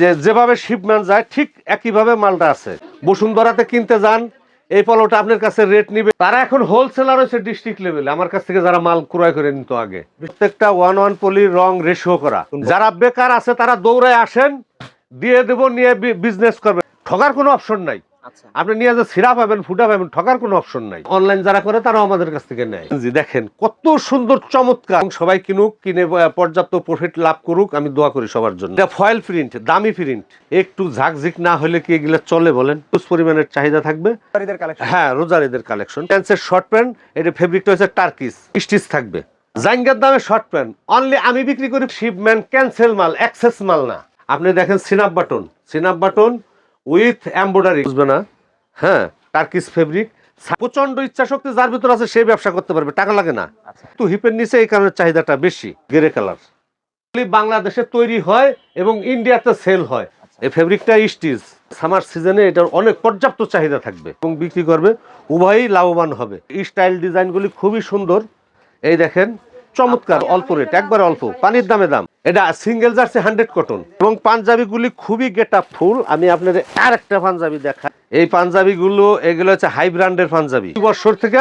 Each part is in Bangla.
যে যেভাবে শিপম্যান যায়, ঠিক একইভাবে মালটা আছে। বসুন্ধরাতে কিনতে যান, এই পলোটা আপনার কাছে রেট নিবে। তারা এখন হোলসেলার হয়েছে ডিস্ট্রিক্ট লেভেলে আমার কাছ থেকে যারা মাল ক্রয় করে নিত আগে। প্রত্যেকটা ওয়ান ওয়ান পলি রং রেশিও করা। যারা বেকার আছে, তারা দৌড়ায় আসেন, দিয়ে দেবো, নিয়ে বিজনেস করবে। ঠকার কোনো অপশন নাই। আপনি নিয়ে যে সিরা পাবেন ফুটা পাবেন ঠকার কোনো অপশন নাই। অনলাইন যারা করে তারাও আমাদের কাছ থেকে নেয়। জি দেখেন কত সুন্দর চমৎকার। সবাই কিনুক কিনে পর্যাপ্ত প্রফিট লাভ করুক আমি দোয়া করি সবার জন্য। এটা ফয়েল প্রিন্ট দামি প্রিন্ট একটু ঝাকঝিক না হলে কি এগুলো চলে বলেন? প্রচুর পরিমাণের চাহিদা থাকবে। হ্যাঁ রোজারিদের কালেকশন প্যান্সের শর্ট প্যান্ট এটা ফেব্রিকটা হচ্ছে টার্কিস স্টিচ থাকবে। জাইঙ্গার দামে শর্ট প্যান্ট অনলি আমি বিক্রি করি শিপম্যান ক্যান্সেল মাল অ্যাক্সেস মাল না। আপনি দেখেন snap button snap button with embroidery বুঝবে না? হ্যাঁ টার্কিস ফেব্রিক প্রচণ্ড ইচ্ছা শক্তি যার ভিতর আছে সে ব্যবসা করতে পারবে। টাকা লাগে না। আচ্ছা। তো হিপের নিচে এই কারণে চাহিদাটা বেশি গ্রে কালার বাংলাদেশে তৈরি হয় এবং ইন্ডিয়াতে সেল হয়। এই ফেব্রিকটা স্টিচ সামার সিজনে এটার অনেক পর্যাপ্ত চাহিদা থাকবে এবং বিক্রি করবে। উভয়ই লাভবান হবে। স্টাইল ডিজাইনগুলি খুবই সুন্দর। এই দেখেন চমৎকার, অল্প রেট একবার অল্প। পানির দামে দাম। এটা সিঙ্গেল জার্সি হান্ড্রেড কটন এবং পাঞ্জাবিগুলি খুবই গেট আপ ফুল আমি আপনাদের আর একটা পাঞ্জাবি দেখা এই পাঞ্জাবিগুলো, এগুলো হচ্ছে হাই ব্র্যান্ডের পাঞ্জাবি। দুই বছর থেকে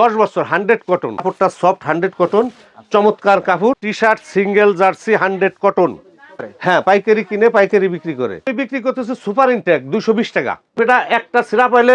দশ বছর হান্ড্রেড কটন কাপড়টা সফট হান্ড্রেড কটন চমৎকার কাপড়। T shirt single jersey hundred cotton হ্যাঁ পাইকারি কিনে, পাইকারি বিক্রি করে। বিক্রি করতেছে সুপার ইনটেক দুশো টাকা। এটা একটা সিরা পাইলে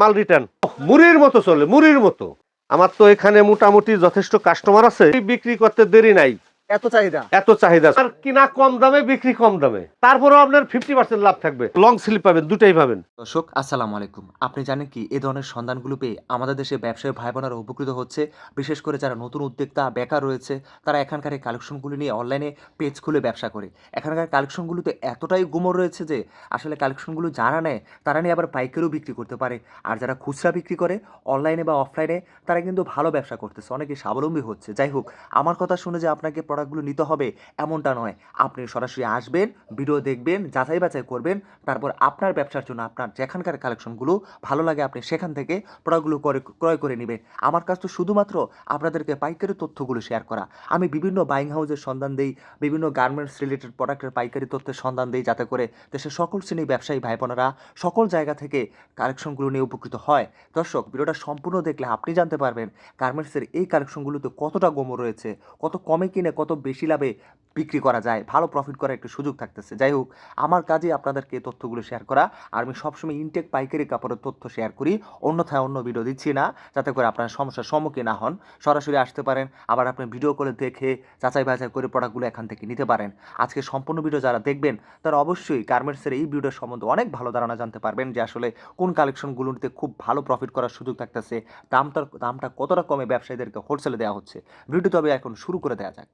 মাল রিটার্ন মুড়ির মতো চলে, মুড়ির মতো। আমার তো এখানে মোটামুটি যথেষ্ট কাস্টমার আছে। বিক্রি করতে দেরি নাই। এত চাহিদা? এত চাহিদা আর কিনা কম দামে বিক্রি কম দামে। তারপরেও আপনার ফিফটি পার্সেন্ট লাভ থাকবে। লং স্লিপ পাবেন দুটাই পাবেন। দর্শক আসসালামু আলাইকুম। আপনি জানেন কি এই ধরনের সন্ধানগুলো পেয়ে আমাদের দেশে ব্যবসায়ী ভাই বোনেরা উপকৃত হচ্ছে। বিশেষ করে যারা নতুন উদ্যোক্তা বেকার রয়েছে তারা এখানকার এই কালেকশনগুলো নিয়ে অনলাইনে পেজ খুলে ব্যবসা করে। এখানকার কালেকশনগুলোতে এতটাই গুমর রয়েছে যে আসলে কালেকশনগুলো যারা নেয় তারা নিয়ে আবার পাইকারিও বিক্রি করতে পারে। আর যারা খুচরা বিক্রি করে অনলাইনে বা অফলাইনে তারা কিন্তু ভালো ব্যবসা করতেছে। অনেকে স্বাবলম্বী হচ্ছে। যাই হোক আমার কথা শুনে যে আপনাকে প্রোডাক্টগুলো নিতে হবে, এমনটা নয়। আপনি সরাসরি আসবেন, ভিডিও দেখবেন, যাচাই বাছাই করবেন, তারপর আপনার ব্যবসার জন্য আপনার যেখানকার কালেকশনগুলো ভালো লাগে আপনি সেখান থেকে প্রোডাক্টগুলো করে, ক্রয় করে নেবেন। আমার কাছ তো শুধুমাত্র আপনাদেরকে পাইকারি তথ্যগুলো শেয়ার করা। আমি বিভিন্ন বাইং হাউসের সন্ধান দিই, বিভিন্ন গার্মেন্টস রিলেটেড প্রোডাক্টের পাইকারি তথ্যের সন্ধান দিই যাতে করে দেশের সকল শ্রেণি ব্যবসায়ী ভাই বোনেরা সকল জায়গা থেকে কালেকশনগুলো নিয়ে উপকৃত হয়। দর্শক, ভিডিওটা সম্পূর্ণ দেখলে আপনি জানতে পারবেন গার্মেন্টসের এই কালেকশনগুলোতে কতটা গোমর রয়েছে, কত কমে কিনে কত বেশি লাভে বিক্রি করা যায়, ভালো প্রফিট করার একটা সুযোগ থাকতেছে। যাই হোক, আমার কাজে আপনাদেরকে তথ্যগুলো শেয়ার করা আর আমি সবসময় ইনটেক পাইকারি কাপড়ের তথ্য শেয়ার করি, অন্যথায় অন্য ভিডিও দিচ্ছি না, যাতে করে আপনার সমস্যার সম্মুখীন না হন। সরাসরি আসতে পারেন, আবার আপনি ভিডিও করে দেখে যাচাই বাছাই করে প্রোডাক্টগুলো এখান থেকে নিতে পারেন। আজকে সম্পূর্ণ ভিডিও যারা দেখবেন, তারা অবশ্যই গার্মেন্টসের এই ভিডিওর সম্বন্ধে অনেক ভালো ধারণা জানতে পারবেন যে আসলে কোন কালেকশনগুলোতে খুব ভালো প্রফিট করার সুযোগ থাকতেছে দামটা দামটা কতটা কমে ব্যবসায়ীদেরকে হোলসেলে দেওয়া হচ্ছে। ভিডিও তবে এখন শুরু করে দেওয়া যাক।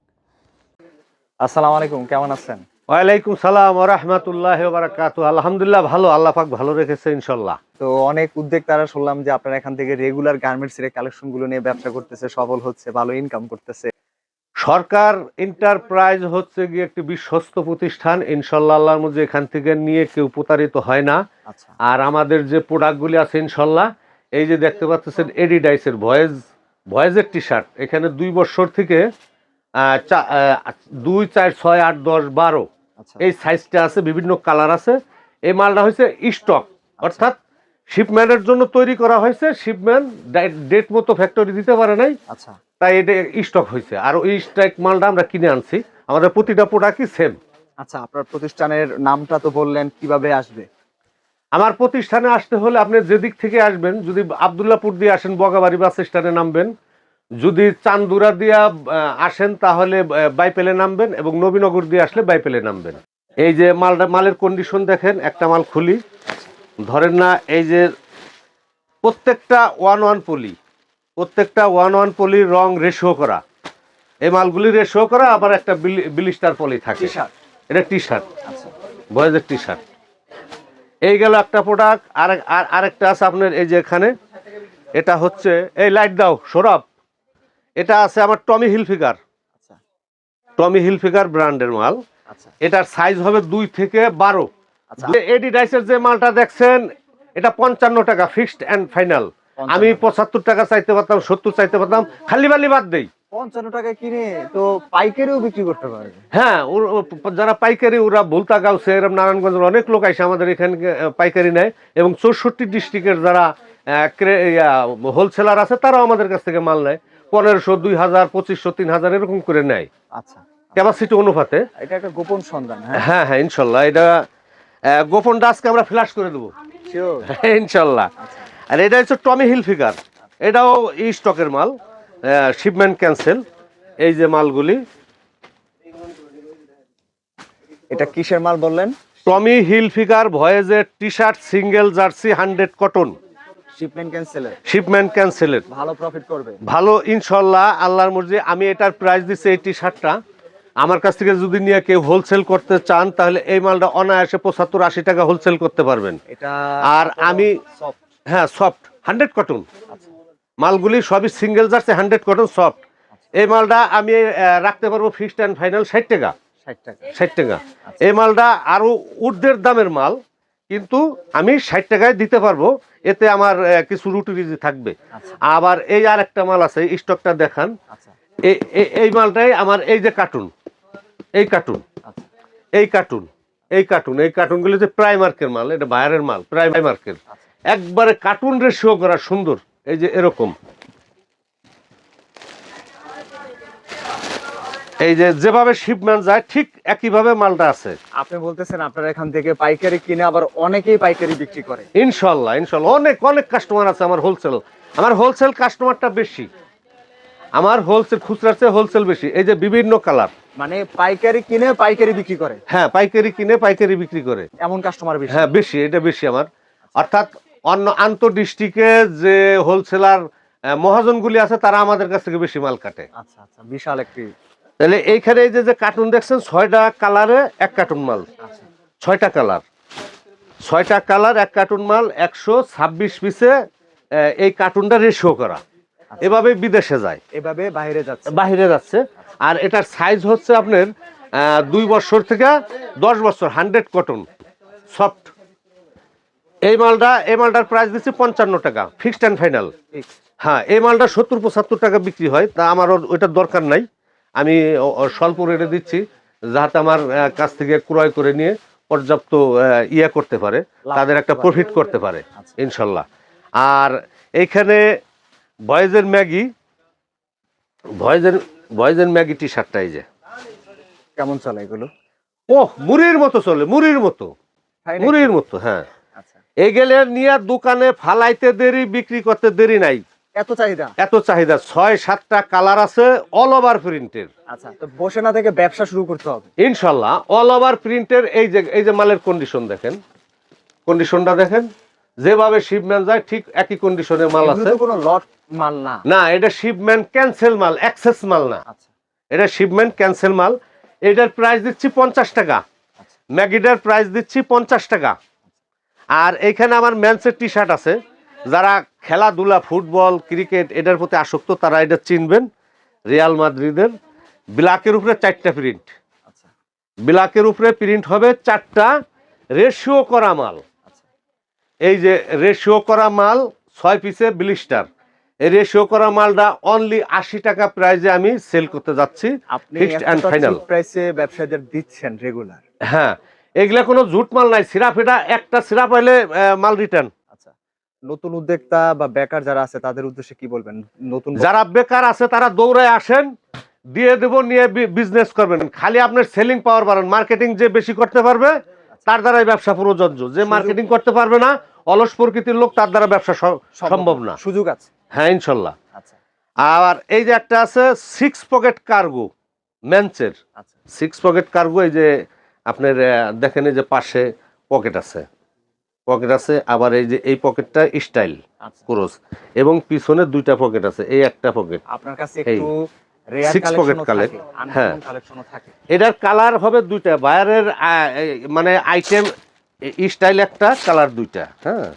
আসসালামু আলাইকুম কেমন আছেন? ওয়ালাইকুম সালাম রহমতুল্লাহ বারাকাত আলহামদুলিল্লাহ ভালো আল্লাহ পাক ভালো রেখেছে ইনশাল্লাহ তো অনেক উদ্যোগ তারা শুনলাম যে আপনারা এখান থেকে রেগুলার গার্মেন্টস এর কালেকশনগুলো নিয়ে ব্যবসা করতেছে সফল হচ্ছে ভালো ইনকাম করতেছে। সরকার এন্টারপ্রাইজ হচ্ছে গিয়ে একটি বিশ্বস্ত প্রতিষ্ঠান ইনশাল্লাহ আল্লাহর মধ্যে এখান থেকে নিয়ে কেউ প্রতারিত হয় না। আচ্ছা। আর আমাদের যে প্রোডাক্টগুলি আছে ইনশাল্লাহ এই যে দেখতে পাচ্ছেন এডিডাইসের ভয়েস ভয়েসের টি শার্ট এখানে দুই বছর থেকে দুই চার ছয় আট দশ বারো। আচ্ছা। এই সাইজটা আছে বিভিন্ন কালার আছে। এই মালটা হয়েছে স্টক অর্থাৎ শিপম্যানের জন্য তৈরি করা হয়েছে। শিপম্যান ডেট মতো ফ্যাক্টরি দিতে পারে নাই। আচ্ছা। তাই এটা স্টক হয়েছে। আর ওই স্ট্রাইক মালটা আমরা কিনে আনছি। আমাদের প্রতিটা প্রোডাক্টই সেম আচ্ছা আপনার প্রতিষ্ঠানের নামটা তো বললেন কীভাবে আসবে? আমার প্রতিষ্ঠানে আসতে হলে আপনি যেদিক থেকে আসবেন যদি আবদুল্লাপুর দিয়ে আসেন বগাবাড়ি বাস স্ট্যান্ডে নামবেন যদি চান্দুরা দিয়া আসেন তাহলে বাইপেলে নামবেন এবং নবীনগর দিয়ে আসলে বাইপেলে নামবেন। এই যে মালটা মালের কন্ডিশন দেখেন একটা মাল খুলি। ধরেন না এই যে প্রত্যেকটা ওয়ান ওয়ান পলি প্রত্যেকটা ওয়ান ওয়ান পলির রং রেশিও করা। এই মালগুলি রেশিও করা আবার একটা বিলিস্টার পলি থাকে। এটা টি শার্ট আচ্ছা। বয়েজের টি শার্ট এই গেল একটা প্রোডাক্ট আর আর আরেকটা আছে আপনার এই যে এখানে। এটা হচ্ছে এই লাইট দাও সৌরভ। এটা আছে আমার টমি হিলফিগার আচ্ছা। টমি হিলফিগার ব্র্যান্ডের মাল। আচ্ছা। এটার সাইজ হবে দুই থেকে বারো। আচ্ছা। এডিডাইসের যে মালটা দেখছেন এটা পঞ্চান্ন টাকা ফিক্সড অ্যান্ড ফাইনাল আমি পঁচাত্তর টাকা চাইতে পারতাম সত্তর চাইতে পারতাম খালি বালি বাদ দেই। পঞ্চান্ন টাকা কিনে তো পাইকারিও বিক্রি করতে পারবে। হ্যাঁ যারা পাইকারি ওরা ভুলতা গাউছে এরকম নারায়ণগঞ্জের অনেক লোক আসে আমাদের এখানে পাইকারি নেয়। এবং চৌষট্টি ডিস্ট্রিক্টের যারা হোলসেলার আছে তারাও আমাদের কাছ থেকে মাল নেয়। পনেরোশো দুই হাজার পঁচিশশো তিন হাজার এরকম করে নেয়। আচ্ছা। ক্যাপাসিটি অনুপাতে। এটা একটা গোপন সন্ধান হ্যাঁ। হ্যাঁ হ্যাঁ ইনশাল্লাহ। এটা গোপনটা আজকে আমরা ফ্ল্যাশ করে দেবো। ইনশাল্লাহ। আর এটা হচ্ছে টমি হিল ফিগার এটাও ই স্টকের মাল শিপমেন্ট ক্যান্সেল এই যে মালগুলি। এটা কিসের মাল বললেন? Tommy Hilfiger ভয়েজের T shirt single jersey hundred cotton shipment ক্যান্সেলের shipment ক্যান্সেলের ভালো প্রফিট করবে। ভালো ইনশাল্লাহ আল্লাহর মর্জি আমি এটার প্রাইস দিচ্ছি এই টি। শার্টটা আমার কাছ থেকে যদি নিয়ে কেউ হোলসেল করতে চান তাহলে এই মালটা অনায়াসে পঁচাত্তর আশি টাকা হোলসেল করতে পারবেন। এটা আর আমি- হ্যাঁ সফট হান্ড্রেড কটন মালগুলি সবই সিঙ্গেল যাচ্ছে হান্ড্রেড কটন সফট এই মালটা আমি রাখতে পারব ফিক্সড অ্যান্ড ফাইনাল ষাট টাকা। ষাট টাকা। ষাট টাকা। এই মালটা আরও ঊর্ধ্বের দামের মাল। কিন্তু আমি ষাট টাকায় দিতে পারব এতে আমার কিছু রুটি রুজি থাকবে। আচ্ছা। আবার এই আর একটা মাল আছে স্টকটা দেখান। আচ্ছা। এই মালটাই আমার এই যে কার্টুন এই কার্টুন আচ্ছা। এই কার্টুন এই কার্টুন এই কার্টুনগুলো যে প্রাইমার্কের মাল এটা বাইরের মাল প্রাইমার্কের। একবারে কার্টুন রেশিও করা সুন্দর এই যে এরকম। এই যে যেভাবে শিপম্যান যায় ঠিক একইভাবে মালটা আছে। আপনি বলতেছেন আপনারা এখান থেকে পাইকারি কিনে আবার অনেকেই পাইকারি বিক্রি করে। ইনশাল্লাহ ইনশাল্লাহ অনেক অনেক কাস্টমার আছে আমার হোলসেল আমার হোলসেল কাস্টমারটা বেশি। আমার হোলসেল খুচরার চেয়ে হোলসেল বেশি। এই যে বিভিন্ন কালার মানে পাইকারি কিনে পাইকারি বিক্রি করে। হ্যাঁ পাইকারি কিনে পাইকারি বিক্রি করে। এমন কাস্টমার বেশি। হ্যাঁ বেশি এটা বেশি আমার। অর্থাৎ অন্য আন্তঃ ডিস্ট্রিক্টে যে হোলসেলার মহাজনগুলি আছে তারা আমাদের কাছ থেকে বেশি মাল কাটে। আচ্ছা আচ্ছা বিশাল একটি তাহলে এইখানে এই যে কার্টুন দেখছেন ছয়টা কালারে এক কার্টুন মাল। আচ্ছা। ছয়টা কালার ছয়টা কালার এক কার্টুন মাল একশো ছাব্বিশ পিসে এই কার্টুনটা রেশিও করা। এভাবে বিদেশে যায়। এভাবে বাইরে যাচ্ছে। বাহিরে যাচ্ছে। আর এটার সাইজ হচ্ছে আপনার দুই বছর থেকে দশ বছর হান্ড্রেড কটন সফট এই মালটা এই মালটার প্রাইস দিচ্ছি পঞ্চান্ন টাকা ফিক্সড অ্যান্ড ফাইনাল হ্যাঁ এই মালটা সত্তর পঁচাত্তর টাকা বিক্রি হয়। তা আমার ওইটার দরকার নাই। আমি ও- ও স্বল্প রেটে দিচ্ছি যাতে আমার কাছ থেকে ক্রয় করে নিয়ে পর্যাপ্ত ইয়ে করতে পারে তাদের একটা প্রফিট করতে পারে আচ্ছা। ইনশাল্লাহ। আর এইখানে বয়েজের ম্যাগি ভয়েজের ভয়েজের ম্যাগি টি শার্টটা এই যে। কেমন চলে এগুলো? ওহ মুড়ির মতো চলে মুড়ির মতো। মুড়ির মতো হ্যাঁ। আচ্ছা। এই গেলে নিয়ে দোকানে ফালাইতে দেরি বিক্রি করতে দেরি নাই। এত চাহিদা? এত চাহিদা। ছয় সাতটা কালার আছে অল ওভার প্রিন্টের আচ্ছা তো বসে না থেকে ব্যবসা শুরু করতে হবে। ইনশাল্লাহ অল ওভার প্রিন্টের এই যে এই যে মালের কন্ডিশন দেখেন। কন্ডিশনটা দেখেন। যেভাবে শিপম্যান যায় ঠিক একই কন্ডিশনের মাল আছে। কোনো লট মাল না। না এটা শিপম্যান ক্যান্সেল মাল অ্যাক্সেস মাল না। আচ্ছা। এটা শিপমেন্ট ক্যান্সেল মাল। এটার প্রাইস দিচ্ছি পঞ্চাশ টাকা। আচ্ছা। ম্যাগিটার প্রাইস দিচ্ছি পঞ্চাশ টাকা। আর এইখানে আমার ম্যান্সের টি শার্ট আছে। যারা খেলাধুলা ফুটবল ক্রিকেট এটার প্রতি আসক্ত তারা এটা চিনবেন রিয়াল মাদ্রিদের। ব্ল্যাকের উপরে চারটা প্রিন্ট। আচ্ছা। ব্ল্যাকের উপরে প্রিন্ট হবে চারটা রেশিও করা মাল। আচ্ছা। এই যে রেশিও করা মাল ছয় পিসে ব্লিস্টার। এই রেশিও করা মালটা অনলি আশি টাকা প্রাইজে আমি সেল করতে যাচ্ছি and এতটা প্রাইসে ব্যবসায়ীদের দিচ্ছেন রেগুলার হ্যাঁ এগুলা কোনো জুট মাল নাই সিরাপ এটা একটা সিরাপ হলে মাল রিটার্ন নতুন উদ্যোক্তা বা বেকার যারা আছে তাদের উদ্দেশ্যে কি বলবেন? নতুন যারা বেকার আছে তারা দৌড়ায় আসেন দিয়ে দেবো নিয়ে বিজনেস করবেন। খালি আপনার সেলিং পাওয়ার বাড়ান। মার্কেটিং যে বেশি করতে পারবে তার দ্বারাই ব্যবসা প্রযোজ্য। যে মার্কেটিং করতে পারবে না অলস প্রকৃতির লোক তার দ্বারা ব্যবসা সম্ভব না। সুযোগ আছে। হ্যাঁ ইনশাল্লাহ। আচ্ছা। আর এই যে একটা আছে সিক্স পকেট কার্গো ম্যানচের আচ্ছা। সিক্স পকেট কার্গো এই যে আপনার দেখেন এই যে পাশে পকেট আছে। পকেট আছে আবার এই যে এই পকেটটা স্টাইল আচ্ছা। ক্রস এবং পিছনে দুইটা পকেট আছে এই একটা পকেট। আপনার কাছে একটু থাকে হ্যাঁ। এটার কালার হবে দুইটা বায়ারের মানে আইটেম স্টাইল একটা কালার দুইটা হ্যাঁ।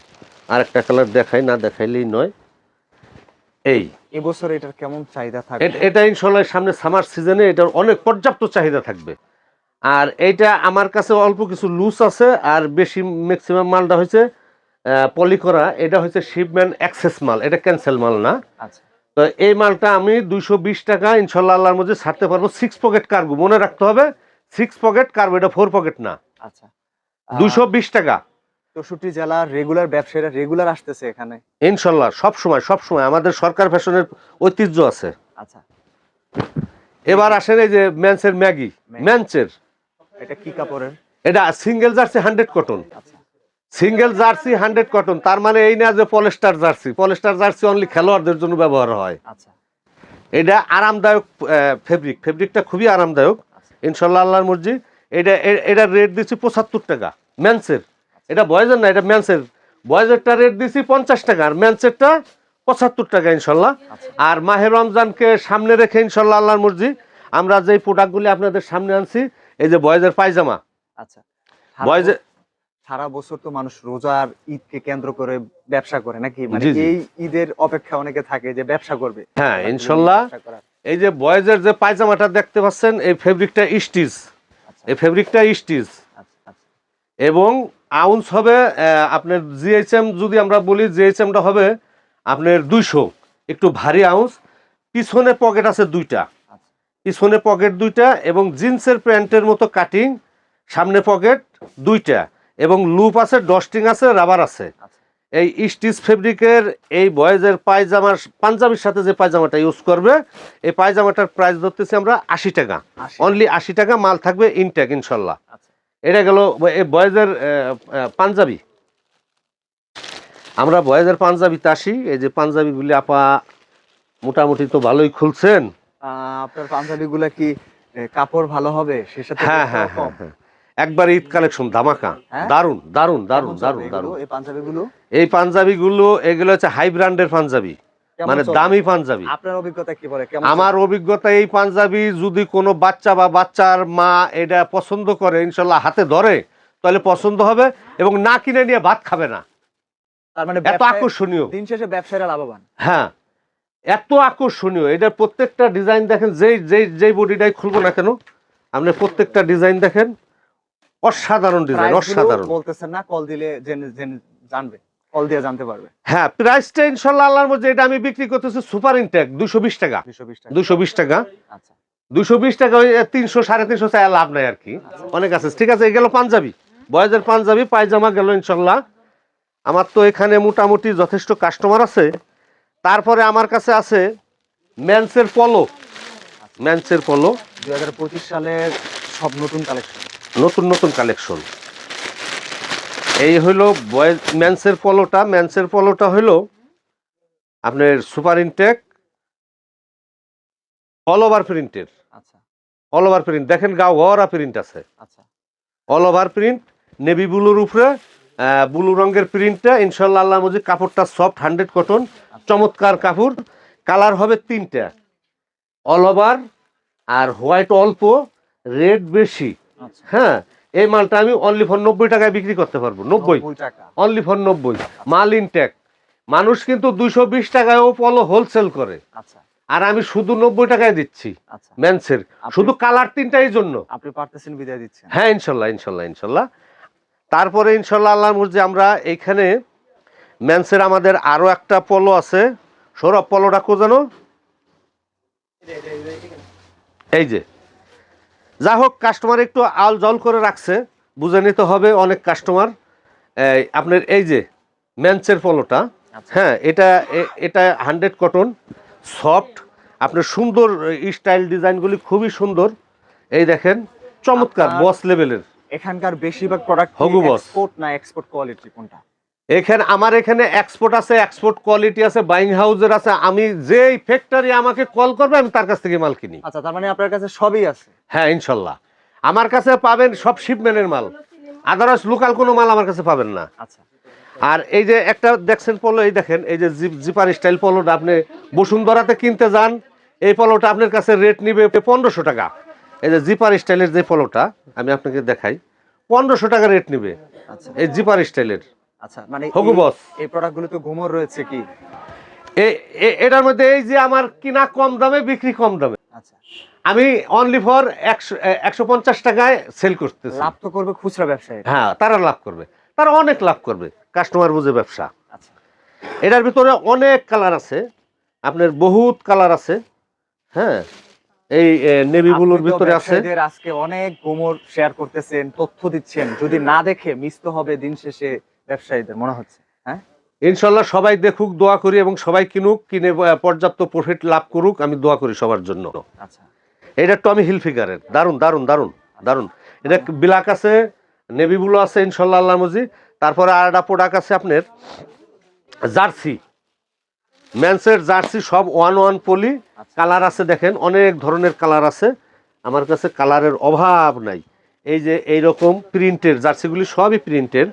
আর একটা কালার দেখাই না দেখাইলেই নয়। এই। এবছর এটার কেমন চাহিদা থাকে এটা ইনশাল্লাহ সামনে সামার সিজনে এটার অনেক পর্যাপ্ত চাহিদা থাকবে। আর এইটা আমার কাছে অল্প কিছু লুজ আছে আর বেশি ম্যাক্সিমাম মালটা হয়েছে পলি করা এটা হচ্ছে শিপম্যান অ্যাক্সেস মাল এটা ক্যান্সেল মাল না। আচ্ছা। তো এই মালটা আমি দুইশো বিশ টাকা ইনশাল্লাহ আল্লাহর মধ্যে ছাড়তে পারব। সিক্স পকেট কার্গো মনে রাখতে হবে সিক্স পকেট কার্গো এটা ফোর পকেট না। আচ্ছা। দুইশো বিশ টাকা। চৌষট্টি জেলার রেগুলার ব্যবসায়ীরা রেগুলার আসতেছে এখানে। ইনশাল্লাহ সব সময় সব সময়। আমাদের সরকার ফ্যাশনের ঐতিহ্য আছে। আচ্ছা। এবার আসেন এই যে ম্যান্সের ম্যাগি ম্যাগি। ম্যান্সের এটা কি কাপড়ের? এটা single jersey hundred cotton single jersey hundred cotton তার মানে এই না যে polyester jersey polyester jersey only খেলোয়াড়দের জন্য ব্যবহার হয়। আচ্ছা। এটা আরামদায়ক ফেব্রিক ফেব্রিকটা খুবই আরামদায়ক। আচ্ছা। ইনশাল্লাহ আল্লাহর মর্জি। এটা এ- এটার রেট দিচ্ছি পঁচাত্তর টাকা। ম্যান্সের এটা বয়েজের না এটা ম্যান্সের বয়েজেরটা রেট দিচ্ছি পঞ্চাশ টাকা আর ম্যান্সেরটা পঁচাত্তর টাকা ইনশাল্লাহ আচ্ছা। আর মাহের রমজানকে সামনে রেখে ইনশাল্লাহ আল্লাহর মর্জি। আমরা যে প্রোডাক্টগুলি আপনাদের সামনে আনছি এই যে বয়েজের পায়জামা। আচ্ছা বয়েজের সারা বছর তো মানুষ রোজার ঈদকে কেন্দ্র করে ব্যবসা করে নাকি? মানে। এই ঈদের অপেক্ষা অনেকে থাকে যে ব্যবসা করবে। হ্যাঁ ইনশাল্লাহ। এই যে বয়েজের যে পায়জামাটা দেখতে পাচ্ছেন এই ফেব্রিকটা স্টিচ। আচ্ছা। এই ফেব্রিকটা স্টিচ। আচ্ছা আচ্ছা। এবং আউন্স হবে আপনার জিএইচএম যদি আমরা বলি জিএইচএমটা হবে আপনার দুইশো। একটু ভারী আউন্স। পিছনে পকেট আছে দুইটা। পিছনে পকেট দুইটা এবং জিন্সের প্যান্টের মতো কাটিং সামনে পকেট দুইটা এবং লুপ আছে ডস্টিং আছে রাবার আছে। আচ্ছা। এই স্টিচ ফেব্রিকের এই বয়েজের পায়জামার পাঞ্জাবির সাথে যে পায়জামাটা ইউজ করবে এই পায়জামাটার প্রাইস ধরতেছি আমরা আশি টাকা। অনলি আশি টাকা মাল থাকবে ইনটেক ইনশাল্লাহ। আচ্ছা। এটা গেল এই বয়েজের পাঞ্জাবি। আমরা বয়েজের পাঞ্জাবিতে আসি। এই যে পাঞ্জাবিগুলি আপা মোটামুটি তো ভালোই খুলছেন। আপনার পাঞ্জাবি গুলা কি কাপড় ভালো হবে? সে সাথে হ্যাঁ হ্যাঁ হ্যাঁ হ্যাঁ। একবার ঈদ কালেকশন ধামাকা। হ্যাঁ? দারুণ দারুণ দারুণ দারুণ দারুণ এই পাঞ্জাবি গুলো এই পাঞ্জাবিগুলো? এগুলো হচ্ছে হাই ব্র্যান্ডের পাঞ্জাবি। মানে দামি পাঞ্জাবি। আপনার অভিজ্ঞতা কি বলে? আমার অভিজ্ঞতা এই পাঞ্জাবি যদি কোনো বাচ্চা বা বাচ্চার মা এটা পছন্দ করে ইনশাল্লাহ হাতে ধরে তাহলে পছন্দ হবে এবং না কিনে নিয়ে ভাত খাবে না? তার মানে এত আকর্ষণীয়। দিন শেষে ব্যবসায়ীরা লাভবান। হ্যাঁ। এত আকর্ষণীয়। এটার প্রত্যেকটা ডিজাইন দেখেন যেই যেই যেই বডিটাই খুলবো না কেন আপনি প্রত্যেকটা ডিজাইন দেখেন অসাধারণ ডিজাইন অসাধারণ। বলতেছেন না কল দিলে জেনে জেনে জানবে কল দিয়ে জানতে পারবে। হ্যাঁ প্রাইসটা ইনশাল্লাহ আল্লাহর মধ্যে এটা আমি বিক্রি করতেছি সুপার ইনটেক দুশো বিশ টাকা। দুশো বিশ টাকা। দুশো বিশ টাকা। আচ্ছা। তিনশো সাড়ে তিনশো চাই লাভ নাই আর কি। অনেক আছে। ঠিক আছে এই গেল পাঞ্জাবি। বয়েজের পাঞ্জাবি পায়জামা গেল ইনশাল্লাহ। আমার তো এখানে মোটামুটি যথেষ্ট কাস্টমার আছে। তারপরে আমার কাছে আছে ম্যান্সের পলো। ম্যান্সের পলো। দুই হাজার পঁচিশ সালের সব নতুন কালেকশন। নতুন নতুন কালেকশন। এই হইল বয়েজ ম্যান্সের পলোটা। ম্যান্সের পলোটা হইল আপনার সুপার ইনটেক অল ওভার প্রিন্টের। আচ্ছা। All over print. দেখেন গাও গড়া প্রিন্ট আছে। আচ্ছা। অল ওভার প্রিন্ট নেভি ব্লুর উপরে ব্লু রঙের প্রিন্টটা ইনশাল্লাহ আল্লাহ মজি কাপড়টা সফট হান্ড্রেড কটন চমৎকার কাপড়। কালার হবে তিনটা অল ওভার আর হোয়াইট অল্প রেড বেশি। আচ্ছা। হ্যাঁ এই মালটা আমি অনলি ফর নব্বই টাকায় বিক্রি করতে পারব নব্বই। অনলি ফর নব্বই। মাল ইনটেক মানুষ কিন্তু দুইশো বিশ টাকায়ও পলো হোলসেল করে। আচ্ছা। আর আমি শুধু নব্বই টাকায় দিচ্ছি আচ্ছা। ম্যান্সের শুধু কালার তিনটাই জন্য। আপনি পারতেছেন বিদায় দিচ্ছেন। হ্যাঁ ইনশাল্লাহ ইনশাল্লাহ ইনশাল্লাহ। তারপরে ইনশাল্লাহ আল্লাহর মুরজি আমরা এইখানে ম্যান্সের আমাদের আরও একটা পলো আছে। সৌরভ পলোটা কো জানো? এই যে। যা হোক কাস্টমার একটু আল জল করে রাখছে। বুঝে নিতে হবে অনেক কাস্টমার আপনার এই যে ম্যান্সের পলোটা আচ্ছা। হ্যাঁ এটা এটা হান্ড্রেড কটন সফট আপনার সুন্দর স্টাইল ডিজাইনগুলি খুবই সুন্দর। এই দেখেন চমৎকার বস লেভেলের এখানকার বেশিরভাগ প্রোডাক্ট। এক্সপোর্ট না এক্সপোর্ট কোয়ালিটি কোনটা? এখানে আমার এখানে এক্সপোর্ট আছে এক্সপোর্ট কোয়ালিটি আছে বাইং হাউসের আছে। আমি যেই ফ্যাক্টরি আমাকে কল করবে আমি তার কাছ থেকে মাল কিনি। আচ্ছা তার মানে আপনার কাছে সবই আছে? হ্যাঁ ইনশাল্লাহ। আমার কাছে পাবেন সব শিপম্যানের মাল। আদারস লোকাল কোনো মাল আমার কাছে পাবেন না। আচ্ছা। আর এই যে একটা দেখছেন পলো এই দেখেন এই যে জিপার স্টাইল পলোটা আপনি বসুন্ধরাতে কিনতে যান এই পলোটা আপনার কাছে রেট নিবে পনেরোশো টাকা। এই যে জিপার স্টাইলের যে পলোটা আমি আপনাকে দেখাই পনেরোশো টাকা রেট নিবে। আচ্ছা। এই জিপার স্টাইলের আচ্ছা মানে হগু এই- boss। এই প্রোডাক্টগুলো তো ঘুমর রয়েছে কি? এটার মধ্যে এই যে আমার কিনা কম দামে বিক্রি কম দামে। আচ্ছা। আমি অনলি ফর একশো একশো পঞ্চাশ টাকায় সেল করতেছি। লাভ তো করবে খুচরা ব্যবসায়ী। হ্যাঁ তারা লাভ করবে। তারা অনেক লাভ করবে কাস্টমার বুঝে ব্যবসা। আচ্ছা। এটার ভিতরে অনেক কালার আছে আপনার বহুত কালার আছে হ্যাঁ। এই নেভি ব্লুর ভিতরে আছে। আজকে অনেক গোমর শেয়ার করতেছেন তথ্য দিচ্ছেন। যদি না দেখে মিস তো হবে দিন শেষে ব্যবসায়ীদের মনে হচ্ছে হ্যাঁ? ইনশাল্লাহ সবাই দেখুক দোয়া করি এবং সবাই কিনুক কিনে পর্যাপ্ত প্রফিট লাভ করুক আমি দোয়া করি সবার জন্য। আচ্ছা। এটা টমি হিলফিগারের দারুণ দারুণ দারুণ দারুণ এটা ব্ল্যাক আছে নেভি ব্লু আছে ইনশাল্লাহ আল্লাহ মজি তারপরে আর একটা প্রোডাক্ট আছে আপনার জার্সি। ম্যান্সের জার্সি সব ওয়ান ওয়ান পলি। কালার আছে দেখেন অনেক ধরনের কালার আছে। আমার কাছে কালারের অভাব নাই। এই যে এইরকম প্রিন্টের জার্সিগুলি সবই প্রিন্টের।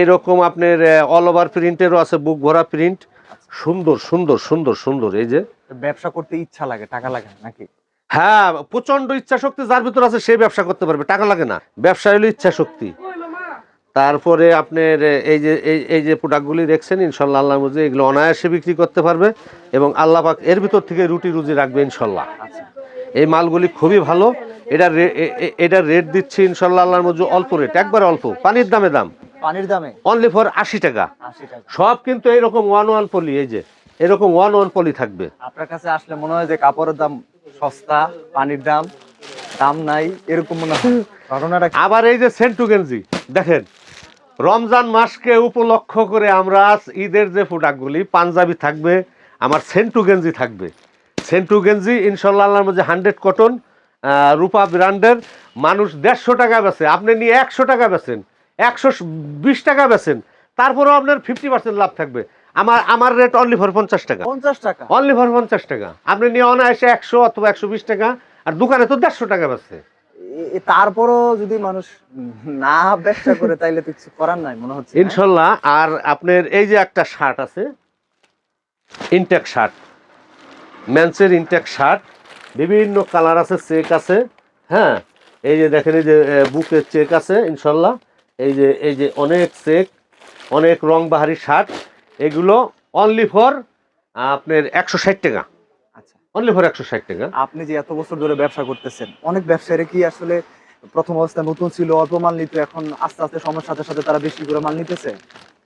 এইরকম আপনার অল ওভার প্রিন্টেরও আছে বুক ভরা প্রিন্ট। সুন্দর সুন্দর সুন্দর সুন্দর এই যে। ব্যবসা করতে ইচ্ছা লাগে টাকা লাগে নাকি? হ্যাঁ প্রচণ্ড ইচ্ছা শক্তি যার ভিতর আছে সে ব্যবসা করতে পারবে টাকা লাগে না। ব্যবসা হলো ইচ্ছা শক্তি তারপরে আপনার এই যে এই এই যে প্রোডাক্টগুলি দেখছেন ইনশাল্লাহ আল্লাহ মধ্যে এগুলো অনায়াসে বিক্রি করতে পারবে এবং আল্লাহ পাক এর ভিতর থেকে রুটি রুজি রাখবে ইনশাল্লাহ। এই মালগুলি খুবই ভালো। এটা এটা রেট দিচ্ছি ইনশাল্লাহ আল্লাহর মধ্যে অল্প রেট একবার অল্প। পানির দামে দাম। পানির দামে? অনলি ফর আশি টাকা। সব কিন্তু এরকম ওয়ান ওয়ান পলি এই যে এরকম ওয়ান ওয়ান পলি থাকবে। আপনার কাছে আসলে মনে হয় যে কাপড়ের দাম সস্তা পানির দাম দাম নাই এরকম মনে হয়। ঘটনাটা আবার এই যে সেন্টু গেঞ্জি দেখেন রমজান মাসকে উপলক্ষ করে আমরা আজ ঈদের যে প্রোডাক্টগুলি পাঞ্জাবি থাকবে আমার সেন্টু গেঞ্জি থাকবে। সেন্টু গেঞ্জি ইনশাল্লাহ আল্লাহর মধ্যে হান্ড্রেড কটন রূপা ব্র্যান্ডের। মানুষ দেড়শো টাকা বেচে আপনি নিয়ে একশো টাকা বেচেন একশো বিশ টাকা বেচেন তারপরেও আপনার ফিফটি পার্সেন্ট লাভ থাকবে। আমার আমার রেট অনলি ফর পঞ্চাশ টাকা। পঞ্চাশ টাকা? অনলি ফর পঞ্চাশ টাকা। আপনি নিয়ে অনায়াসে একশো অথবা একশো বিশ টাকা আর দোকানে তো দেড়শো টাকা এ তারপরও যদি মানুষ না ব্যবসা করে, তাইলে তো কিছু করার নাই, মনে হচ্ছে ইনশাল্লাহ, আর আপনার এই যে একটা শার্ট আছে, ইনটেক শার্ট, ম্যান্সের ইনটেক শার্ট, বিভিন্ন কালার আছে, চেক আছে হ্যাঁ? এই যে দেখেন, এই যে বুকের চেক আছে, ইনশাল্লাহ, এই যে এই যে অনেক চেক, অনেক রং বাহারি শার্ট, এগুলো অনলি ফর আপনার একশো ষাট টাকা। অনলি ফর একশো ষাট টাকা। আপনি যে এত বছর ধরে ব্যবসা করতেছেন অনেক ব্যবসায়ীরা কি আসলে প্রথম অবস্থায় নতুন ছিল অল্প মাল নিত এখন আস্তে আস্তে সময়ের সাথে সাথে তারা বেশি করে মাল নিতেছে?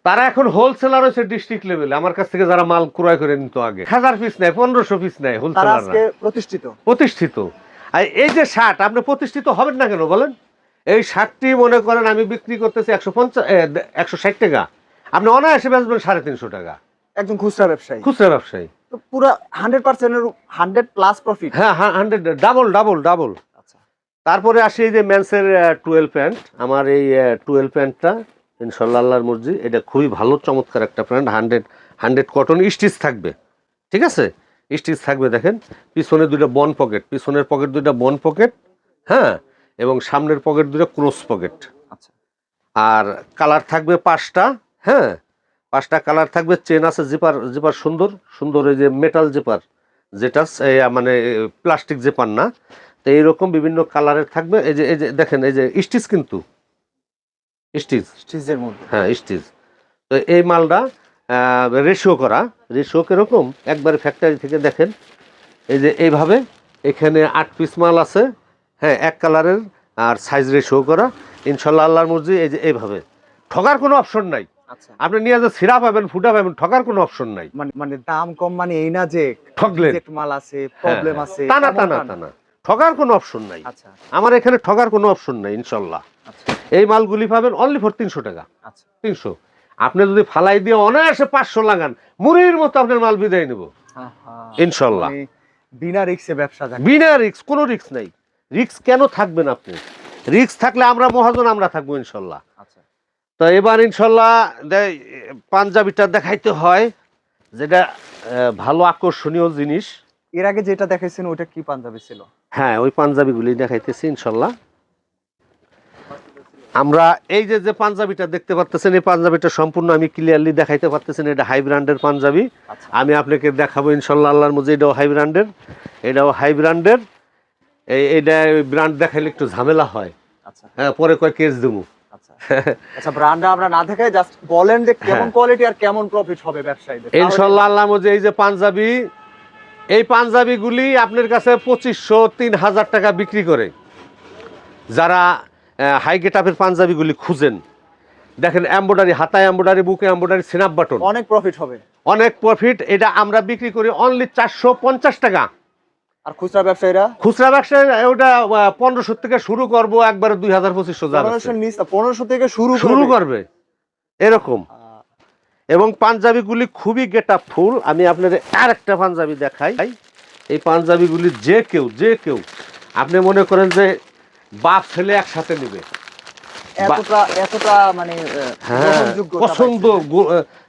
তারা এখন হোলসেলার হয়েছে ডিস্ট্রিক্ট লেভেলে আমার কাছ থেকে যারা মাল ক্রয় করে নিত আগে। হাজার পিস নেয় পনেরোশো পিস নেয় আজকে প্রতিষ্ঠিত? প্রতিষ্ঠিত। আর এই যে শার্ট আপনি প্রতিষ্ঠিত হবেন না কেন বলেন? এই শার্টটি মনে করেন আমি বিক্রি করতেছি একশো পঞ্চাশ একশো ষাট টাকা। আপনি অনায়াসে বেচবেন সাড়ে তিনশো টাকা। একজন খুচরা ব্যবসায়ী। খুচরা ব্যবসায়ী। পুরো হান্ড্রেড পার্সেন্টের হান্ড্রেড প্লাস প্রফিট হ্যাঁ হ্যাঁ হান্ড্রেড ডাবল ডাবল ডাবল আচ্ছা। তারপরে আসি এই যে ম্যান্সের টুয়েলভ প্যান্ট আমার এই টুয়েলভ প্যান্টটা ইনশাল্লাহ আল্লাহর মর্জি এটা খুবই ভালো চমৎকার একটা pant hundred hundred cotton stitch থাকবে। ঠিক আছে? স্টিচ থাকবে দেখেন। পিছনে দুইটা বন পকেট পিছনের পকেট দুইটা বন পকেট হ্যাঁ? এবং সামনের পকেট দুইটা ক্রস পকেট আচ্ছা। আর কালার থাকবে পাঁচটা হ্যাঁ? পাঁচটা কালার থাকবে। চেন আছে জিপার জিপার সুন্দর সুন্দর এই যে মেটাল জিপার যেটা এই মানে প্লাস্টিক জিপার না। তো এইরকম বিভিন্ন কালারের থাকবে। এই যে এই যে দেখেন এই যে স্টিচ কিন্তু। স্টিচ। স্টিচের মধ্যে। হ্যাঁ স্টিচ। তো এই মালটা রেশিও করা। রেশিও কীরকম? একবারে ফ্যাক্টরি থেকে দেখেন। এই যে এইভাবে এখানে আট পিস মাল আছে। হ্যাঁ এক কালারের আর সাইজ রেশিও করা। ইনশাল্লাহ আল্লাহর মর্জি এই যে এইভাবে। ঠকার কোনো অপশন নাই। আপনি নিয়ে যে সিরা পাবেন ফুটা পাবেন ঠকার কোনো অপশন নাই। মানে মানে দাম কম মানে এই না যে ঠকলেন। মাল আছে প্রবলেম হ্যাঁ, আছে টানা এমন টানা না। টানা। ঠকার কোনো অপশন নাই। আচ্ছা। আমার এখানে ঠকার কোনো অপশন নাই ইনশাল্লাহ। আচ্ছা। এই মালগুলি পাবেন অনলি ফর তিনশো টাকা। আচ্ছা। তিনশো। আপনি যদি ফালাই দিয়ে অনায়াসে পাঁচশো লাগান মুড়ির মতো আপনার মাল বিদায় নেব। ইনশাল্লাহ। মানে বিনা রিক্সে ব্যবসা বিনা রিক্স কোনো রিক্স নাই। রিক্স কেন থাকবেন আপনি? রিক্স থাকলে আমরা মহাজন আমরা থাকব ইনশাল্লাহ। আচ্ছা। তো এবার ইনশাল্লাহ পাঞ্জাবিটা দেখাইতে হয় যেটা ভালো আকর্ষণীয় জিনিস। এর আগে যেটা দেখাইছেন ওটা কি পাঞ্জাবি ছিল? হ্যাঁ ওই পাঞ্জাবিগুলি দেখাইতেছি ইনশাল্লাহ। আমরা এই যে যে পাঞ্জাবিটা দেখতে পারতেছেন এই পাঞ্জাবিটা সম্পূর্ণ আমি ক্লিয়ারলি দেখাইতে পারতেছেন এটা হাই ব্র্যান্ডের পাঞ্জাবি। আচ্ছা। আমি আপনাকে দেখাবো ইনশাল্লাহ আল্লাহর মধ্যে এটাও হাই ব্র্যান্ডের এটাও হাই ব্র্যান্ডের। এই এটা ব্র্যান্ড দেখাইলে একটু ঝামেলা হয়। আচ্ছা। হ্যাঁ পরে কয় কেস দেবো। আচ্ছা ব্র্যান্ডটা আমরা না দেখাই জাস্ট বলেন যে কেমন হ্যাঁ। কোয়ালিটি আর কেমন প্রফিট হবে ব্যবসায়ীদের। ইনশাল্লাহ আল্লাহ মধ্যে এই যে পাঞ্জাবি এই পাঞ্জাবিগুলি আপনার কাছে পঁচিশশো তিন হাজার টাকা বিক্রি করে। যারা হাই গেট আপের পাঞ্জাবিগুলি খুঁজেন দেখেন এম্বয়ডারি হাতায় এম্বয়ডারি বুকে এম্বয়ডারি সিনাপ বাটন অনেক প্রফিট হবে। অনেক প্রফিট এটা আমরা বিক্রি করি অনলি চারশো পঞ্চাশ টাকা। আর খুচরা ব্যবসায়ীরা? খুচরা ব্যবসায় ওটা পনেরোশো থেকে শুরু করব একবারে দুই হাজার পঁচিশশো পনেরোশো থেকে শুরু শুরু করবে। করবে এরকম এবং পাঞ্জাবিগুলি খুবই গেটা ফুল আমি আপনাদের আর একটা পাঞ্জাবি দেখাই। এই পাঞ্জাবিগুলি যে কেউ যে কেউ আপনি মনে করেন যে বাপ ছেলে একসাথে নেবে। এতটা এতটা মানে হ্যাঁ পছন্দ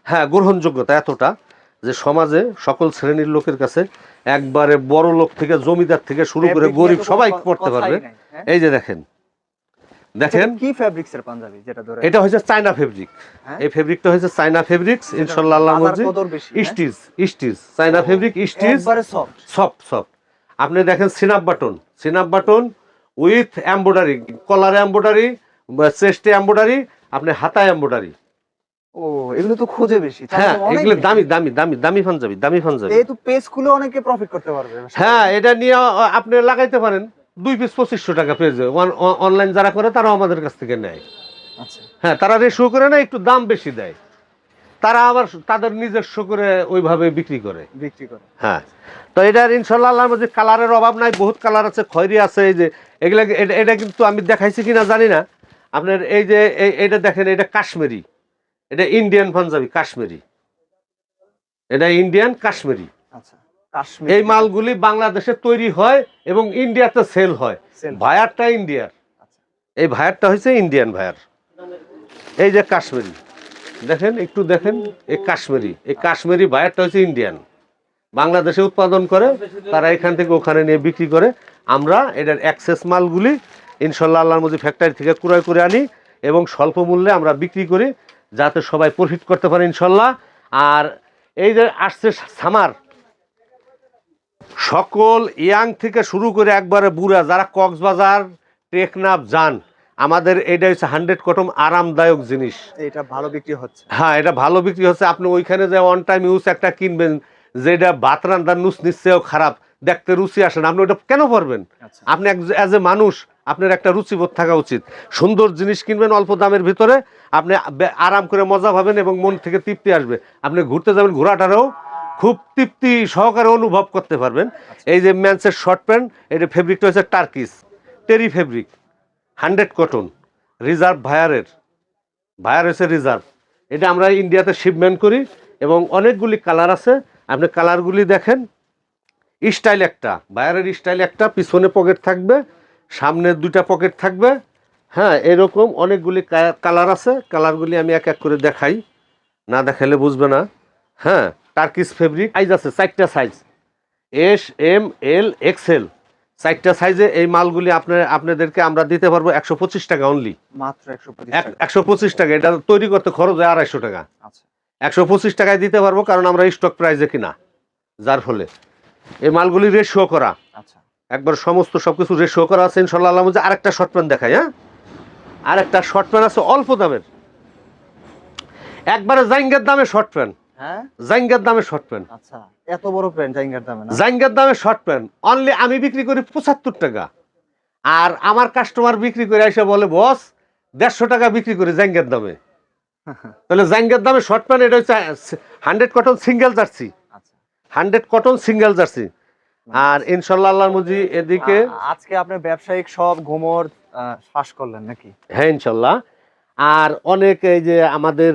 হ্যাঁ গ্রহণযোগ্যতা এতটা যে সমাজে সকল শ্রেণির লোকের কাছে একবারে বড় লোক থেকে জমিদার থেকে শুরু করে গরিব সবাই পড়তে পারবে। হ্যাঁ? এই যে দেখেন দেখেন। কি ফেব্রিক্স এর পাঞ্জাবি যেটা ধরে? এটা হচ্ছে চায়না ফেব্রিক হ্যাঁ? এই ফেব্রিকটা হচ্ছে চায়না ফেব্রিক্স ইনশাল্লাহ আল্লাহর বাজার মর্জি। কদর হ্যাঁ? Stitch stitch China fabric stitch একবারে সফট সফট সফট আপনি দেখেন snap button snap button with embroidery collar embroidery চেস্টে embroidery আপনি হাতায় এম্বয়ডারি ও এগুলো তো খোঁজে বেশি। হ্যাঁ এগুলো দামি দামি দামি দামি পাঞ্জাবি দামি পাঞ্জাবি। যেহেতু পেজ খুলে অনেকে প্রফিট করতে পারবে। হ্যাঁ এটা নিয়ে আপনি লাগাইতে পারেন। দুই পিস পঁচিশশো টাকা পেয়েছে অনলাইন যারা করে তারাও আমাদের কাছ থেকে নেয়। আচ্ছা। হ্যাঁ তারা রেশিও করে না একটু দাম বেশি দেয়। তারা আবার তাদের নিজস্ব করে ওইভাবে বিক্রি করে। বিক্রি করে। হ্যাঁ তো এটার ইনশাল্লাহ আল্লাহর মধ্যে কালারের অভাব নাই বহুত কালার আছে খয়েরি আছে এই যে এগুলা এটা- এটা কিন্তু আমি দেখাইছি কিনা জানি না। আপনার এই যে এটা দেখেন এটা কাশ্মীরি। এটা ইন্ডিয়ান পাঞ্জাবি কাশ্মীরি এটা ইন্ডিয়ান কাশ্মীরি আচ্ছা কাশ্মীর এই মালগুলি বাংলাদেশে তৈরি হয় এবং ইন্ডিয়াতে সেল হয়। ভায়ারটা ইন্ডিয়ার আচ্ছা। এই ভায়ারটা হচ্ছে ইন্ডিয়ান ভায়ার। এই যে কাশ্মীরি দেখেন একটু দেখেন এই কাশ্মীরি এই কাশ্মীরি ভায়ারটা হচ্ছে ইন্ডিয়ান বাংলাদেশে উৎপাদন করে তারা এখান থেকে ওখানে নিয়ে বিক্রি করে। আমরা এটার অ্যাক্সেস মালগুলি ইনশাল্লাহ আল্লাহর মজি ফ্যাক্টরি থেকে ক্রয় করে আনি এবং স্বল্প মূল্যে আমরা বিক্রি করি। যাতে সবাই প্রফিট করতে পারে ইনশাল্লাহ। আর এই যে আসছে সামার সকল ইয়াং থেকে শুরু করে একবারে বুড়া যারা কক্সবাজার টেকনাফ যান আমাদের এটা হচ্ছে হান্ড্রেড কটম আরামদায়ক জিনিস। এটা ভালো বিক্রি হচ্ছে। হ্যাঁ এটা ভালো বিক্রি হচ্ছে। আপনি ওইখানে যে ওয়ান টাইম ইউজ একটা কিনবেন যেটা ভাত রান্নার নুস নিশ্চয়ও খারাপ দেখতে রুচি আসে না। আপনি ওটা কেন করবেন আচ্ছা। আপনি অ্যাজ এ মানুষ আপনার একটা রুচিবোধ থাকা উচিত। সুন্দর জিনিস কিনবেন অল্প দামের ভিতরে আপনি আরাম করে মজা পাবেন এবং মন থেকে তৃপ্তি আসবে। আপনি ঘুরতে যাবেন ঘোরাটারও খুব তৃপ্তি সহকারে অনুভব করতে পারবেন। এই যে ম্যান্সের শর্ট প্যান্ট এটা ফেব্রিকটা হচ্ছে Turkish terry fabric hundred cotton reserve ভায়ারের ভায়ার হচ্ছে রিজার্ভ। এটা আমরা ইন্ডিয়াতে শিপমেন্ট করি এবং অনেকগুলি কালার আছে। আপনি কালারগুলি দেখেন স্টাইল একটা বায়ারের স্টাইল একটা পিছনে পকেট থাকবে। সামনে দুইটা পকেট থাকবে। হ্যাঁ এরকম অনেকগুলি কালার আছে। কালারগুলি আমি এক এক করে দেখাই। না দেখালে বুঝবে না। হ্যাঁ টার্কিস ফেব্রিক সাইজ আছে চারটা size S M L XL চারটা সাইজে এই মালগুলি আপনার আপনাদেরকে আমরা দিতে পারব একশো পঁচিশ টাকা অনলি মাত্র একশো পঁচিশ টাকা। একশো পঁচিশ টাকা। এটা তৈরি করতে খরচ হয় আড়াইশো টাকা। আচ্ছা। একশো পঁচিশ টাকায় দিতে পারব কারণ আমরা স্টক প্রাইজে কিনা। যার ফলে। এই মালগুলি রেশিও করা। একবার সমস্ত সবকিছু রেশিও করা আছে ইনশাল্লাহ আল্লাহ মধ্যে আরেকটা শর্ট প্যান্ট দেখাই হ্যাঁ? আরেকটা শর্ট প্যান্ট আছে অল্প দামের। একবারে জাইঙ্গের দামে শর্ট প্যান্ট জাইঙ্গের দামে শর্ট প্যান্ট আচ্ছা এত বড় প্যান্ট জাইঙ্গার দামে না? জাইঙ্গের দামে শর্ট প্যান্ট অনলি আমি বিক্রি করি পঁচাত্তর টাকা। আর আমার কাস্টমার বিক্রি করে এসে বলে বস দেড়শো টাকা বিক্রি করি জাইঙ্গের দামে। তাহলে জাইঙ্গের দামে শর্ট প্যান্ট এটা হচ্ছে হান্ড্রেড কটন সিঙ্গেল জার্সি আচ্ছা। হান্ড্রেড কটন সিঙ্গেল জার্সি আর ইনশাল্লাহ আল্লাহর মুজি এদিকে আজকে আপনার ব্যবসায়িক সব ঘুমোর শ্বাস করলেন নাকি? হ্যাঁ ইনশাল্লাহ আর অনেক এই যে আমাদের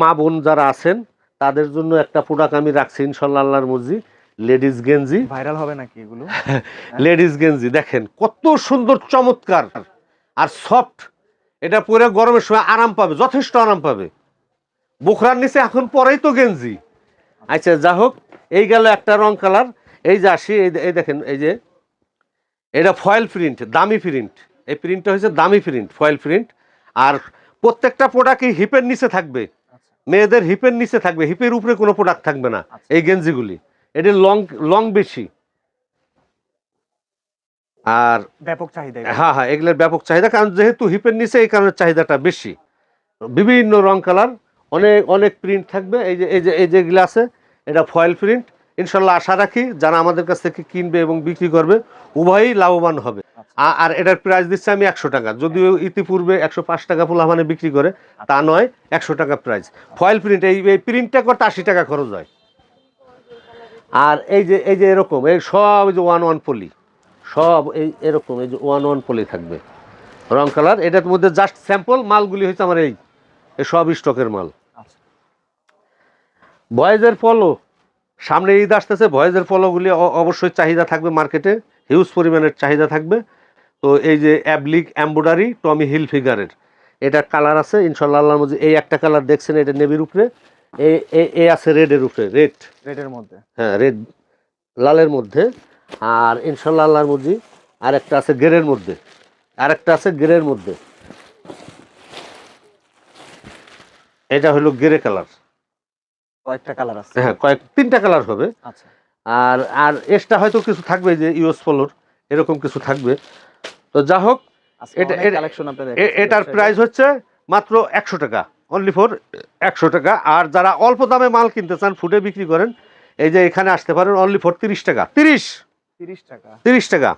মা বোন যারা আছেন তাদের জন্য একটা প্রোডাক্ট আমি রাখছি ইনশাল্লাহ আল্লাহর মর্জি। লেডিস গেঞ্জি। ভাইরাল হবে নাকি এগুলো? লেডিস গেঞ্জি দেখেন কত সুন্দর চমৎকার। আর সফট এটা পরে গরমের সময় আরাম পাবে যথেষ্ট আরাম পাবে। বুখরার নিচে এখন পরেই তো গেঞ্জি। আচ্ছা যা হোক এই গেল একটা রং কালার এই যে আসি এই এই দেখেন এই যে এটা ফয়েল প্রিন্ট দামি প্রিন্ট এই প্রিন্টটা হচ্ছে দামি প্রিন্ট ফয়েল প্রিন্ট আর প্রত্যেকটা প্রোডাক্টই হিপের নিচে থাকবে। আচ্ছা। মেয়েদের হিপের নিচে থাকবে। হিপের উপরে কোনো প্রোডাক্ট থাকবে না আচ্ছা। এই গেঞ্জিগুলি। এটা লং লং বেশি। আর ব্যাপক চাহিদা হ্যাঁ হ্যাঁ এগুলোর ব্যাপক চাহিদা। কারণ যেহেতু হিপের নিচে এই কারণে চাহিদাটা বেশি। বিভিন্ন রং কালার অনেক অনেক প্রিন্ট থাকবে। এই যে এই যে এই যেগুলো আছে এটা ফয়েল প্রিন্ট ইনশাল্লাহ আশা রাখি যারা আমাদের কাছ থেকে কিনবে এবং বিক্রি করবে উভয়ই লাভবান হবে। আচ্ছা। আর এটার প্রাইস দিচ্ছে আমি একশো টাকা। যদিও ইতিপূর্বে একশো পাঁচ টাকা পোলা মানে বিক্রি করে তা নয় একশো টাকা প্রাইস ফয়েল প্রিন্ট এই এই প্রিন্টটা করতে আশি টাকা খরচ হয়। আর এই যে এই যে এরকম এই সব যে ওয়ান ওয়ান পলি সব এই এরকম এই যে ওয়ান ওয়ান পলি থাকবে। রং কালার এটার মধ্যে জাস্ট স্যাম্পল মালগুলি হচ্ছে আমার এই সব স্টকের মাল। আচ্ছা। ভয়েজের পলো সামনে ঈদ আসতেছে ভয়েজের পলোগুলি অ- অবশ্যই চাহিদা থাকবে মার্কেটে হিউজ পরিমাণের চাহিদা থাকবে। তো এই যে অ্যাবলিক এম্বুডারি টমি হিল ফিগারের এটা কালার আছে ইনশাল্লাহ আল্লাহর মধ্যে এই একটা কালার দেখছেন এটা নেভির উপরে এ আছে রেডের উপরে রেড রেডের মধ্যে। হ্যাঁ রেড লালের মধ্যে আর ইনশাল্লাহ আল্লাহর মধ্যে আর একটা আছে গেরের মধ্যে আর একটা আছে গেরের মধ্যে। এটা হলো গেরে কালার কয়েকটা কালার আছে। হ্যাঁ কয়েক তিনটা কালার হবে। আচ্ছা। আর আর এক্সট্রা হয়তো কিছু থাকবে যে ইউএস ফলোর এরকম কিছু থাকবে। তো যা হোক এটা- এটার প্রাইস হচ্ছে মাত্র একশো টাকা অনলি ফর একশো টাকা। আর যারা অল্প দামে মাল কিনতে চান ফুটে বিক্রি করেন এই যে এখানে আসতে পারেন অনলি ফর তিরিশ টাকা। তিরিশ! 30 টাকা। তিরিশ টাকা।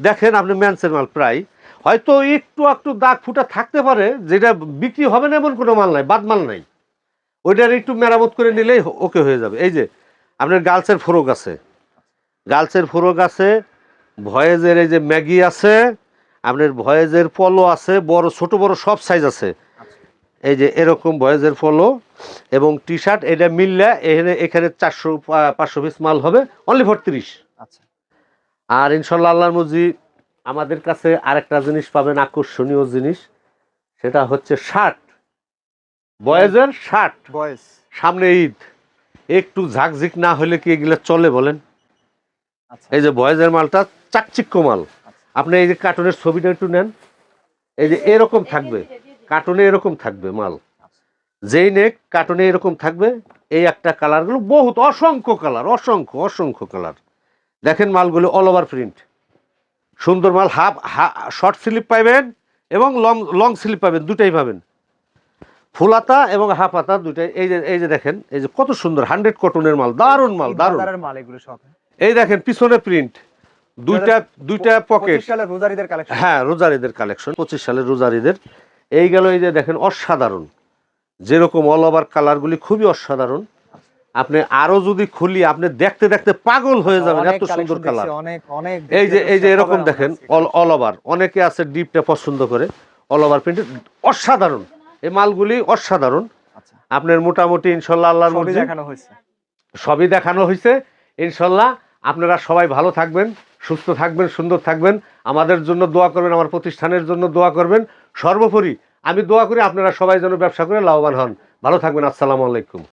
দেখেন আপনি ম্যানসের মাল প্রায়। হয়তো একটু একটু দাগ ফুটা থাকতে পারে যেটা বিক্রি হবে না এমন কোনো মাল নাই বাদ মাল নাই। ওইটার একটু মেরামত করে নিলেই ওকে হয়ে যাবে। এই যে আপনার গার্লসের ফোরক আছে। গার্লসের ফোরক আছে ভয়েজের এই যে ম্যাগি আছে আপনার ভয়েজের পলো আছে বড় ছোট বড় সব সাইজ আছে। এই যে এরকম ভয়েজের পলো এবং টি শার্ট এটা মিললে এখানে এখানে চারশো পাঁচশো পিস মাল হবে অনলি ফর তিরিশ। আচ্ছা। আর ইনশাল্লাহ আল্লাহর মজি আমাদের কাছে আরেকটা জিনিস পাবেন আকর্ষণীয় জিনিস সেটা হচ্ছে শার্ট বয়েজের শার্ট। বয়েস সামনে ঈদ। একটু ঝাকঝিক না হলে কি এগুলো চলে বলেন? আচ্ছা। এই যে বয়েজের মালটা চাকচিক্য মাল। আচ্ছা। আপনি এই যে কার্টুনের ছবিটা একটু নেন। এই যে এরকম থাকবে। কার্টুনে এরকম থাকবে মাল। যেই নেক কার্টুনে এরকম থাকবে। এই একটা কালারগুলো বহুত অসংখ্য কালার অসংখ্য অসংখ্য কালার। দেখেন মালগুলো অল ওভার প্রিন্ট সুন্দর মাল হাফ শর্ট স্লিপ পাবেন এবং লং লং স্লিপ পাবেন দুটাই পাবেন। ফুলাতা এবং হাফ হাতা দুটাই এই যে এই যে দেখেন এই যে কত সুন্দর হান্ড্রেড কটনের মাল দারুণ মাল দারুণ। মাল এগুলো সব। এই দেখেন পিছনে প্রিন্ট দুইটা দুইটা পকেট 25 সালের রোজারিদের কালেকশন হ্যাঁ রোজারিদের কালেকশন পঁচিশ সালের রোজারিদের। এই গেল এই যে দেখেন অসাধারণ। যেরকম অল ওভার কালারগুলি খুবই অসাধারণ। আপনি আরও যদি খুলি আপনি দেখতে দেখতে পাগল হয়ে যাবেন এত সুন্দর কালার অনেক অনেক এই যে এই যে এরকম দেখেন অল অল ওভার অনেকে আছে ডিপটা পছন্দ করে অল ওভার প্রিন্ট অসাধারণ। এই মালগুলি অসাধারণ। আচ্ছা। আপনার মোটামুটি ইনশাল্লাহ আল্লাহর মধ্যে দেখানো হয়েছে। সবই দেখানো হয়েছে। ইনশাল্লাহ আপনারা সবাই ভালো থাকবেন সুস্থ থাকবেন সুন্দর থাকবেন। আমাদের জন্য দোয়া করবেন আমার প্রতিষ্ঠানের জন্য দোয়া করবেন। সর্বোপরি আমি দোয়া করি আপনারা সবাই যেন ব্যবসা করে লাভবান হন। ভালো থাকবেন আসসালামু আলাইকুম।